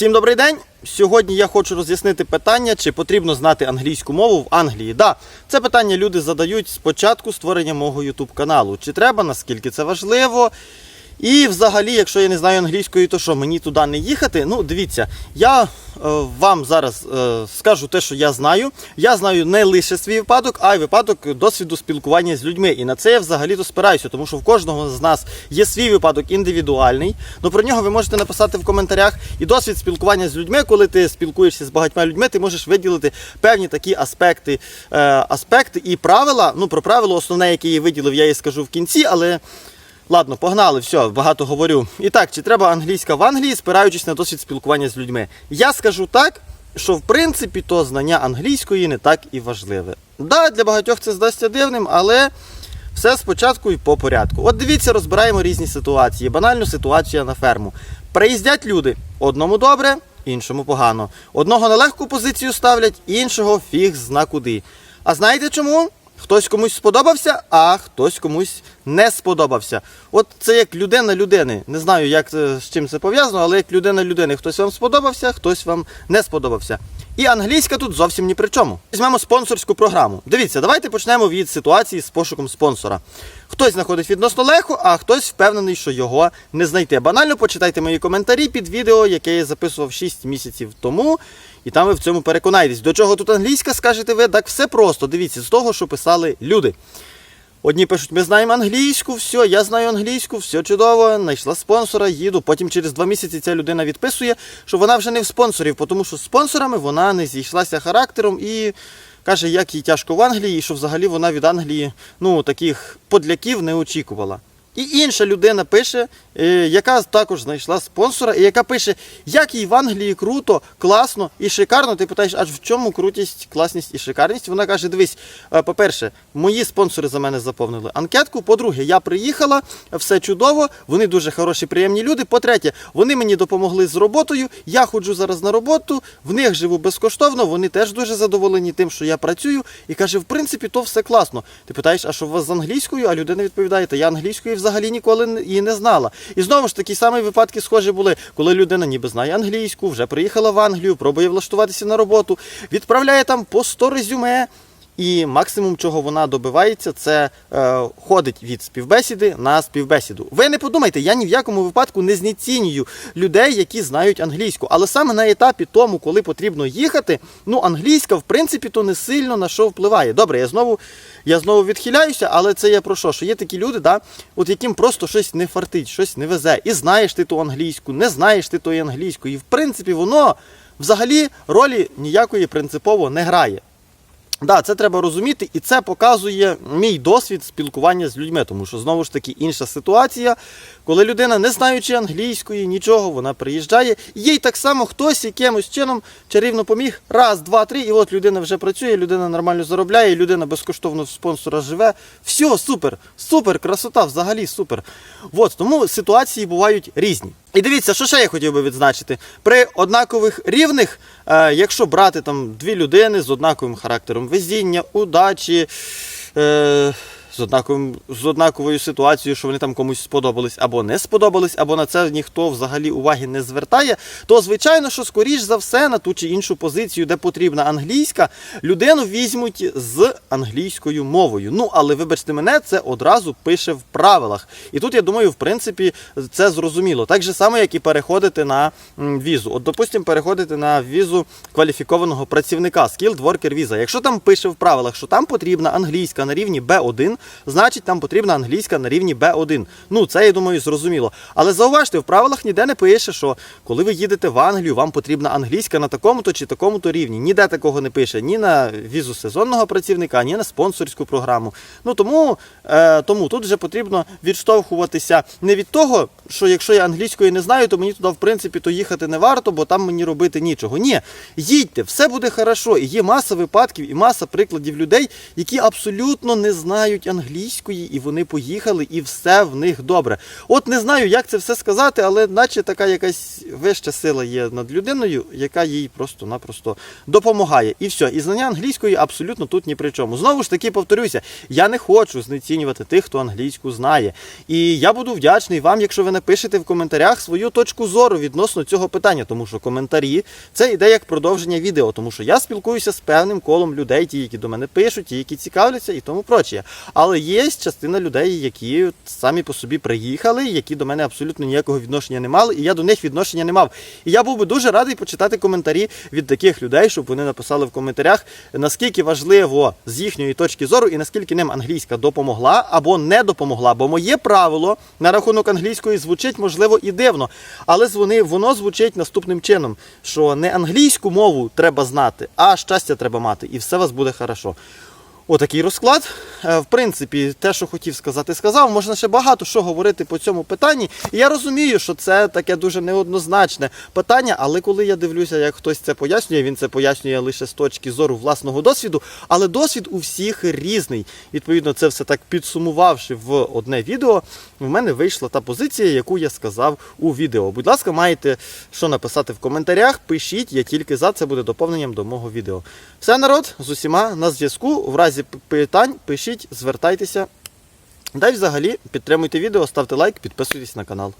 Всім добрий день! Сьогодні я хочу роз'яснити питання, чи потрібно знати англійську мову в Англії. Да, це питання люди задають з початку створення мого YouTube каналу. Чи треба, наскільки це важливо? І взагалі, якщо я не знаю англійської, то що мені туди не їхати? Ну, дивіться, я е, вам зараз е, скажу те, що я знаю. Я знаю не лише свій випадок, а й випадок досвіду спілкування з людьми. І на це я взагалі-то спираюся, тому що в кожного з нас є свій випадок індивідуальний. Ну про нього ви можете написати в коментарях. І досвід спілкування з людьми, коли ти спілкуєшся з багатьма людьми, ти можеш виділити певні такі аспекти, е, аспекти і правила. Ну про правило основне, яке я виділив, я і скажу в кінці, але. Ладно, погнали, все, багато говорю. І так, чи треба англійська в Англії, спираючись на досвід спілкування з людьми? Я скажу так, що в принципі то знання англійської не так і важливе. Да, для багатьох це здасться дивним, але все спочатку і по порядку. От дивіться, розбираємо різні ситуації. Банальну ситуацію на ферму. Приїздять люди, одному добре, іншому погано. Одного на легку позицію ставлять, іншого фіг зна куди. А знаєте чому? Хтось комусь сподобався, а хтось комусь не сподобався. От це як людина людини. Не знаю, як з чим це пов'язано, але як людина людини. Хтось вам сподобався, хтось вам не сподобався. І англійська тут зовсім ні при чому. Візьмемо спонсорську програму. Дивіться, давайте почнемо від ситуації з пошуком спонсора. Хтось знаходить відносно легко, а хтось впевнений, що його не знайти. Банально почитайте мої коментарі під відео, яке я записував 6 місяців тому. І там ви в цьому переконаєтесь. До чого тут англійська, скажете ви? Так все просто. Дивіться, з того, що писали люди. Одні пишуть, ми знаємо англійську, все, я знаю англійську, все чудово, знайшла спонсора, їду. Потім через два місяці ця людина відписує, що вона вже не в спонсорів, тому що з спонсорами вона не зійшлася характером і каже, як їй тяжко в Англії, і що взагалі вона від Англії ну, таких подляків не очікувала. І інша людина пише, е, яка також знайшла спонсора, і яка пише, як їй в Англії круто, класно і шикарно. Ти питаєш, аж в чому крутість, класність і шикарність? Вона каже: дивись, е, по-перше, мої спонсори за мене заповнили анкетку. По-друге, я приїхала, все чудово, вони дуже хороші, приємні люди. По-третє, вони мені допомогли з роботою. Я ходжу зараз на роботу, в них живу безкоштовно. Вони теж дуже задоволені тим, що я працюю. І каже, в принципі, то все класно. Ти питаєш, а що у вас з англійською? А людина відповідає, та я англійської взагалі ніколи її не знала. І знову ж такі самі випадки схожі були, коли людина ніби знає англійську, вже приїхала в Англію, пробує влаштуватися на роботу, відправляє там по 100 резюме. І максимум, чого вона добивається, це е, ходить від співбесіди на співбесіду. Ви не подумайте, я ні в якому випадку не знецінюю людей, які знають англійську. Але саме на етапі тому, коли потрібно їхати, ну англійська, в принципі, то не сильно на що впливає. Добре, я знову я знову відхиляюся, але це я про що? Що є такі люди, да, от яким просто щось не фартить, щось не везе. І знаєш ти ту англійську, не знаєш ти тої англійської. І в принципі, воно взагалі ролі ніякої принципово не грає. Да, це треба розуміти, і це показує мій досвід спілкування з людьми, тому що знову ж таки інша ситуація, коли людина, не знаючи англійської, нічого, вона приїжджає, їй так само хтось якимось чином чарівно поміг. Раз, два, три, і от людина вже працює, людина нормально заробляє, людина безкоштовно спонсора живе. Все, супер, супер, красота, взагалі супер. От, тому ситуації бувають різні. І дивіться, що ще я хотів би відзначити. При однакових рівних, е, якщо брати там дві людини з однаковим характером везіння, удачі, е, з, однаковим, з однаковою ситуацією, що вони там комусь сподобались або не сподобались, або на це ніхто взагалі уваги не звертає, то звичайно, що скоріш за все на ту чи іншу позицію, де потрібна англійська, людину візьмуть з англійською мовою. Ну, але вибачте мене, це одразу пише в правилах. І тут я думаю, в принципі, це зрозуміло. Так же само, як і переходити на візу. От, допустимо, переходити на візу кваліфікованого працівника, Skilled Worker Visa. Якщо там пише в правилах, що там потрібна англійська на рівні B1, значить там потрібна англійська на рівні B1. Ну, це я думаю, зрозуміло. Але зауважте, в правилах ніде не пише, що коли ви їдете в Англію, вам потрібна англійська на такому-то чи такому-то рівні. Ніде такого не пише ні на візу сезонного працівника, ні на спонсорську програму. Ну тому, е, тому тут вже потрібно відштовхуватися не від того, що якщо я англійської не знаю, то мені туди, в принципі, то їхати не варто, бо там мені робити нічого. Ні, їдьте, все буде хорошо. І є маса випадків і маса прикладів людей, які абсолютно не знають англійської, і вони поїхали, і все в них добре. От не знаю, як це все сказати, але наче така якась вища сила є над людиною, яка їй просто-напросто допомагає. І все. І знання англійської абсолютно тут ні при чому. Знову ж таки, повторюся, я не хочу знецінювати тих, хто англійську знає. І я буду вдячний вам, якщо ви напишете в коментарях свою точку зору відносно цього питання, тому що коментарі це іде як продовження відео, тому що я спілкуюся з певним колом людей, ті, які до мене пишуть, ті, які цікавляться і тому прочее. Але є частина людей, які самі по собі приїхали, які до мене абсолютно ніякого відношення не мали, і я до них відношення не мав. І я був би дуже радий почитати коментарі від таких людей, щоб вони написали в коментарях, наскільки важливо з їхньої точки зору і наскільки ним англійська допомогла або не допомогла. Бо моє правило на рахунок англійської звучить, можливо, і дивно, але вони, воно звучить наступним чином: що не англійську мову треба знати, а щастя треба мати, і все у вас буде хорошо. Отакий розклад. Е, В принципі, те, що хотів сказати, сказав. Можна ще багато що говорити по цьому питанні. І я розумію, що це таке дуже неоднозначне питання, але коли я дивлюся, як хтось це пояснює, він це пояснює лише з точки зору власного досвіду. Але досвід у всіх різний. Відповідно, це все так підсумувавши в одне відео, в мене вийшла та позиція, яку я сказав у відео. Будь ласка, маєте що написати в коментарях, пишіть, я тільки за це буде доповненням до мого відео. Все, народ, з усіма на зв'язку. В разі питань пишіть, звертайтеся. Дай взагалі підтримуйте відео, ставте лайк, підписуйтесь на канал.